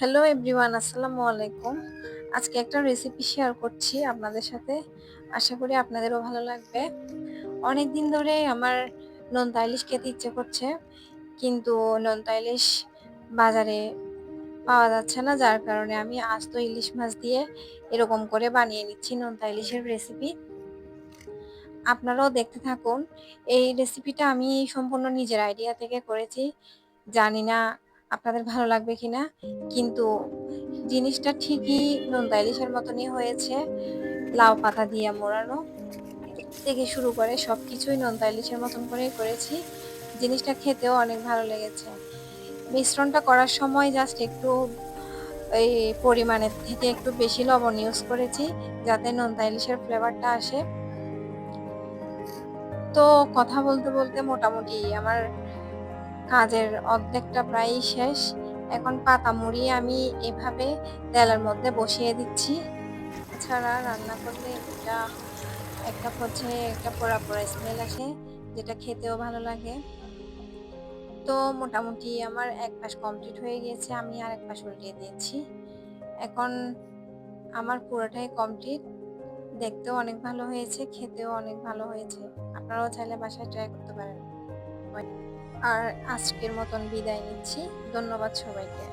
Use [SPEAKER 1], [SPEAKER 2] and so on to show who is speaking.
[SPEAKER 1] Hello everyone আসসালামু আলাইকুম। আজকে একটা রেসিপি শেয়ার করছি আপনাদের সাথে। আশা করি আপনাদেরও ভালো লাগবে। অনেক দিন ধরে আমার নোনতা ইলিশ খেতে ইচ্ছে করছে, কিন্তু নোনতা ইলিশ বাজারে পাওয়া যাচ্ছে না, যার কারণে আমি আস্ত ইলিশ মাছ দিয়ে এরকম করে বানিয়ে নিচ্ছি নোনতা ইলিশের রেসিপি আপনারাও দেখতে থাকুন। এই রেসিপিটা আমি সম্পূর্ণ নিজের আইডিয়া থেকে করেছি। জানি না আপনাদের ভালো লাগবে কিনা? কিন্তু জিনিসটা ঠিকই নোনতা ইলিশের মতনই হয়েছে। লাউ পাতা দিয়ে মোড়ানো। থেকে শুরু করে সব কিছুই নোনতা ইলিশের মতন করেই করেছি। জিনিসটা খেতেও অনেক ভালো লেগেছে। মিশ্রণটা করার সময় জাস্ট একটু এই পরিমাণের থেকে একটু বেশি লবণ ইউজ করেছি, যাতে নোনতা ইলিশের ফ্লেভারটা আসে। তো কথা বলতে বলতে মোটামুটি আমার কাজের অর্ধেকটা প্রায়ই শেষ। এখন পাতা মুড়িয়ে আমি এভাবে তেলের মধ্যে বসিয়ে দিচ্ছি। এছাড়া রান্না করলে এটা একটা হচ্ছে একটা পোড়া পোড়া স্মেল আসে, যেটা খেতেও ভালো লাগে। তো মোটামুটি আমার এক পাশ কমপ্লিট হয়ে গিয়েছে, আমি আর এক পাশ উল্টিয়ে দিয়েছি। এখন আমার পুরোটাই কমপ্লিট দেখতেও অনেক ভালো হয়েছে, খেতেও অনেক ভালো হয়েছে। আপনারাও চাইলে বাসায় ট্রাই করতে পারেন। আর আজকের মতন বিদায় নিচ্ছি। ধন্যবাদ সবাইকে।